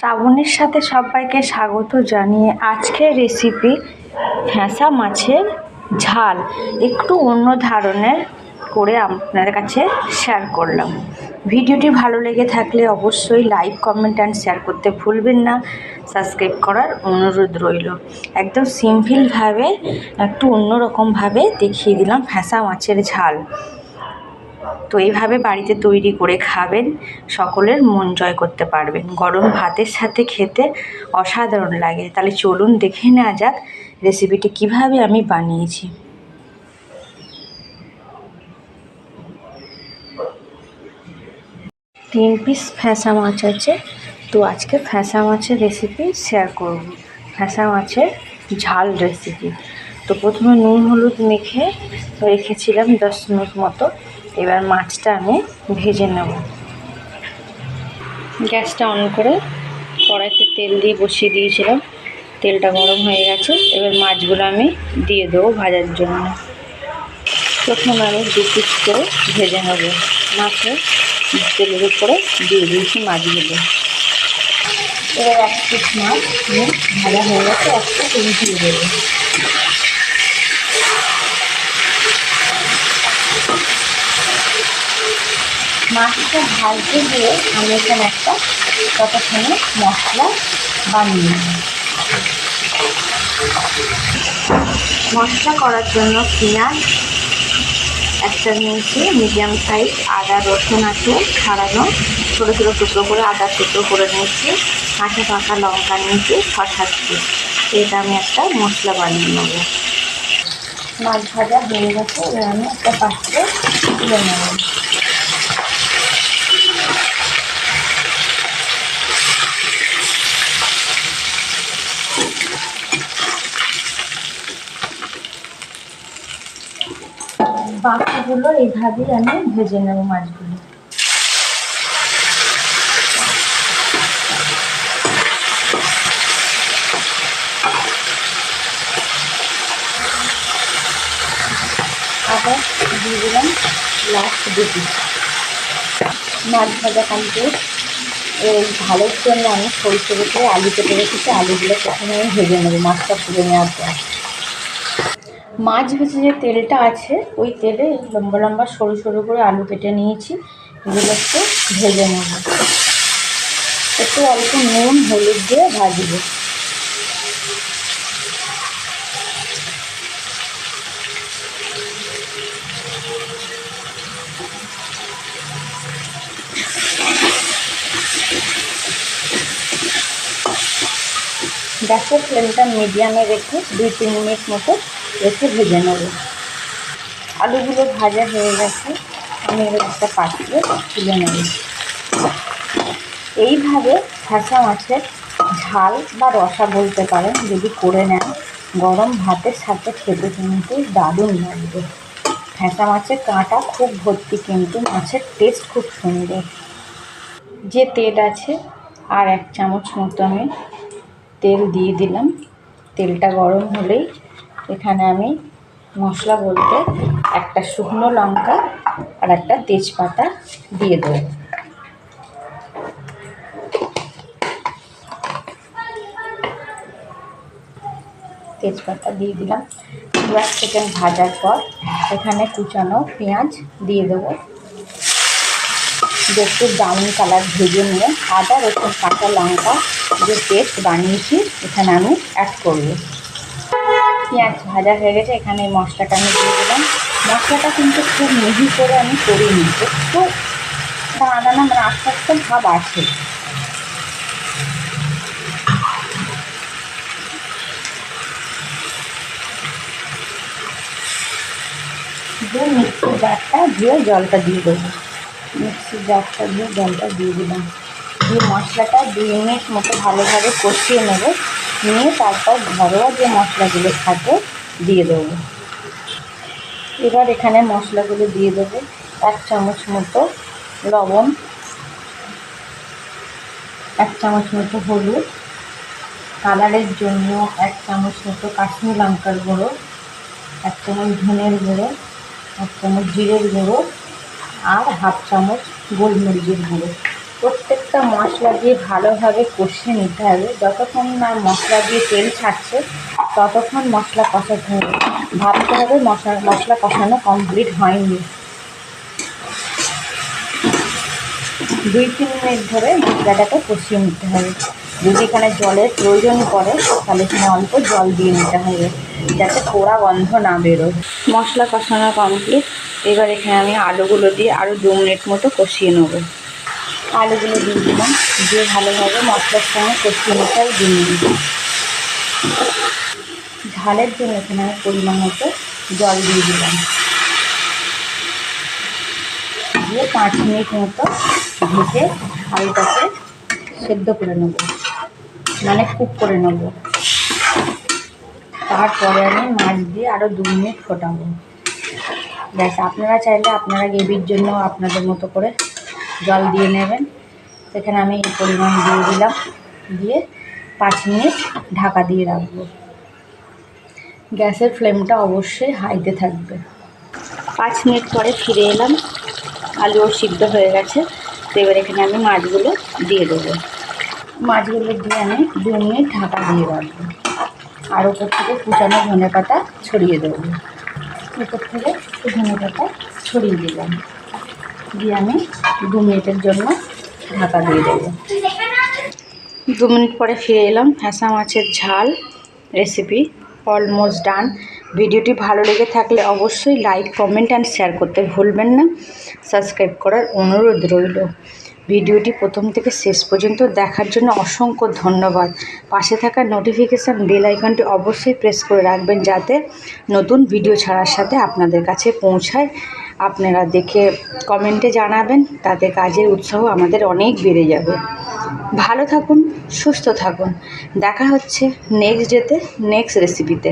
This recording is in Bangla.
শ্রাবণীর সাথে সবাইকে স্বাগত জানিয়ে আজকের রেসিপি ফ্যাঁসা মাছের ঝাল। একটু অন্য ধরনের করে আপনাদের কাছে শেয়ার করলাম। ভিডিওটি ভালো লেগে থাকলে অবশ্যই লাইক কমেন্ট অ্যান্ড শেয়ার করতে ভুলবেন না। সাবস্ক্রাইব করার অনুরোধ রইল। একদম সিম্পলভাবে একটু অন্যরকমভাবে দেখিয়ে দিলাম ফ্যাঁসা মাছের ঝাল। তো এইভাবে বাড়িতে তৈরি করে খাবেন, সকলের মন জয় করতে পারবেন। গরম ভাতের সাথে খেতে অসাধারণ লাগে। তাহলে চলুন দেখে নেওয়া যাক রেসিপিটি কীভাবে আমি বানিয়েছি। তিন পিস ফ্যাঁসা মাছ আছে। তো আজকে ফ্যাঁসা মাছের রেসিপি শেয়ার করব। ফ্যাঁসা মাছের ঝাল রেসিপি তো প্রথমে নুন, হলুদ মেখে রেখেছিলাম দশ মিনিট মতো। এবার মাছটা আমি ভেজে নেব। গ্যাসটা অন করে কড়াইতে তেল দিয়ে বসিয়ে দিয়েছিলাম। তেলটা গরম হয়ে গেছে। এবার মাছগুলো আমি দিয়ে দেবো ভাজার জন্য। প্রথমে আমি দু পিস করে ভেজে নেব। মাছে তেলের উপরে দিয়ে দিয়েছি মাছগুলো। এবার এক পিস মাছ ভাজা হয়ে গেছে, একটা তুমি দিয়ে দেবো। মাছটা ভাজতে দিয়ে আমি এখানে একটা কতখানি মশলা বানিয়ে মশলা করার জন্য পেঁয়াজ, একটা নিয়েছি মিডিয়াম সাইজ আদা, রসুন আছে ছাড়ানো, ছোটো ছোটো টুকরো করে আদা টুকরো করে নিয়েছি, কাঁচা পাকা লঙ্কা নিয়েছি ছ সাতটি এটা আমি একটা মশলা বানিয়ে নেব। মাছ ভাজা হয়ে গেছে আমি একটা পাত্রে তুলে নেব। বাকিগুলো এইভাবেই আমি ভেজে নেব মাছগুলো। আবার দিয়ে দিলাম লাস্ট দুটি। মাছ ভাজা কমপ্লিট এই ভালোর জন্য আমি সরষে আলু কেটে রেখেছি, আলুগুলো প্রথমে ভেজে নেব, মাছটা পুড়ে নেওয়ার পর। মাছ ভেজে যে তেলটা আছে, ওই তেলে লম্বা লম্বা সরু সরু করে আলু কেটে নিয়েছি। এগুলো একটু ভেজে নেব। একটু অল্প নুন, হলুদ দিয়ে ভাজবো। গ্যাসের ফ্লেমটা মিডিয়ামে রেখে দুই তিন মিনিট মতো রেখে ভেজে নেব। আলুগুলো ভাজা হয়ে গেছে, আমি এবার একটা পাত্রে তুলে নেব। এইভাবে ঠাসা মাছের ঝাল বা রসা বলতে পারেন, যদি করে নেন, গরম ভাতের সাথে খেতে কিন্তু দারুণ লাগবে। ঠেসা মাছের কাঁটা খুব ভর্তি, কিন্তু মাছের টেস্ট খুব সুন্দর। যে তেল আছে, আর এক চামচ মতো আমি তেল দিয়ে দিলাম। তেলটা গরম হলেই এখানে আমি মশলা বলতে একটা শুকনো লঙ্কা আর একটা তেজপাতা দিয়ে দেবো। তেজপাতা দিয়ে দিলাম। দু এক সেকেন্ড ভাজার পর এখানে কুচানো পেঁয়াজ দিয়ে দেবো। একটু ব্রাউন কালার ভেজে নিয়ে আদা রসুন, কাঁচা লঙ্কা যে পেস্ট বানিয়েছি, এখানে আমি অ্যাড করব। পেঁয়াজ ভাজা হয়ে গেছে, এখানে মশলাটা আমি দিয়ে দিলাম। মশলাটা কিন্তু খুব মিহি করে আমি করিনি একটু দানা দানা মানে আস্তে আস্তে ভাব আছে দিয়ে মিক্সির জারটা দিয়ে জলটা দিয়ে দেবো। মিক্সির জারটা দিয়ে জলটা দিয়ে দিলাম। দিয়ে মশলাটা দুই মিনিট মতো ভালোভাবে কষিয়ে নেব। নিয়ে তারপর ঘরোয়া যে মশলাগুলো থাকে দিয়ে দেবো। এবার এখানে মশলাগুলো দিয়ে দেবো, এক চামচ মতো লবণ, এক চামচ মতো হলুদ, কালারের জন্য এক চামচ মতো কাশ্মীর লঙ্কার গুঁড়ো, এক চামচ ধনের গুঁড়ো, এক চামচ জিরের গুঁড়ো, আর হাফ চামচ গোলমরিচের গুঁড়ো। প্রত্যেকটা মশলা দিয়ে ভালোভাবে কষিয়ে নিতে হবে। যতক্ষণ না মশলা দিয়ে তেল ছাড়ছে, ততক্ষণ মশলা কষাতে হবে। ভাবতে হবে মশলা মশলা কষানো কমপ্লিট হয়নি। দুই, তিন মিনিট ধরে মশলাটাকে কষিয়ে নিতে হবে। যদি এখানে জলের প্রয়োজন পড়ে, তাহলে এখানে অল্প জল দিয়ে নিতে হবে, যাতে পোড়া গন্ধ না বেরোয়। মশলা কষানো কমপ্লিট এবার এখানে আমি আলুগুলো দিয়ে আরও দু মিনিট মতো কষিয়ে নেব। আলুগুলো দিয়ে দিলাম। দিয়ে ভালোভাবে মশলার সঙ্গে কষিয়ে নিতে দিয়ে দু মিনিট ঝালের জন্য এখানে আমি পরিমাণ মতো জল দিয়ে দিলাম। দিয়ে পাঁচ মিনিট মতো ভেজে আলুটাকে সেদ্ধ করে নেব। মানে কুক করে নেব। তারপরে আমি মাছ দিয়ে আরও দু মিনিট ফোটাবো। ব্যাস, আপনারা চাইলে আপনারা গ্রেভির জন্য আপনাদের মতো করে জল দিয়ে নেবেন। সেখানে আমি এই পরিমাণ দিয়ে দিলাম। দিয়ে পাঁচ মিনিট ঢাকা দিয়ে রাখব। গ্যাসের ফ্লেমটা অবশ্যই হাইতে থাকবে। পাঁচ মিনিট পরে ফিরে এলাম। আলুও সিদ্ধ হয়ে গেছে। তো এবার এখানে আমি মাছগুলো দিয়ে দেবো। মাছগুলো দিয়ে আমি দু মিনিট ঢাকা দিয়ে রাখব। আর ওপর থেকে কুচানো ধনে পাতা ছড়িয়ে দেবো। উপর থেকে ধনে পাতা ছড়িয়ে দিলাম। দিয়ে আমি দু মিনিটের জন্য ঢাকা দিয়ে দেবো। দু মিনিট পরে ফিরে এলাম। ফ্যাঁসা মাছের ঝাল রেসিপি অলমোস্ট ডান ভিডিওটি ভালো লেগে থাকলে অবশ্যই লাইক কমেন্ট অ্যান্ড শেয়ার করতে ভুলবেন না। সাবস্ক্রাইব করার অনুরোধ রইল। ভিডিওটি প্রথম থেকে শেষ পর্যন্ত দেখার জন্য অসংখ্য ধন্যবাদ। পাশে থাকা নোটিফিকেশান বেল আইকনটি অবশ্যই প্রেস করে রাখবেন যাতে নতুন ভিডিও ছাড়ার সাথে আপনাদের কাছে পৌঁছায়। আপনারা দেখে কমেন্টে জানাবেন। তাতে কাজের উৎসাহ আমাদের অনেক বেড়ে যাবে। ভালো থাকুন, সুস্থ থাকুন। দেখা হচ্ছে নেক্সট ডেতে নেক্সট রেসিপিতে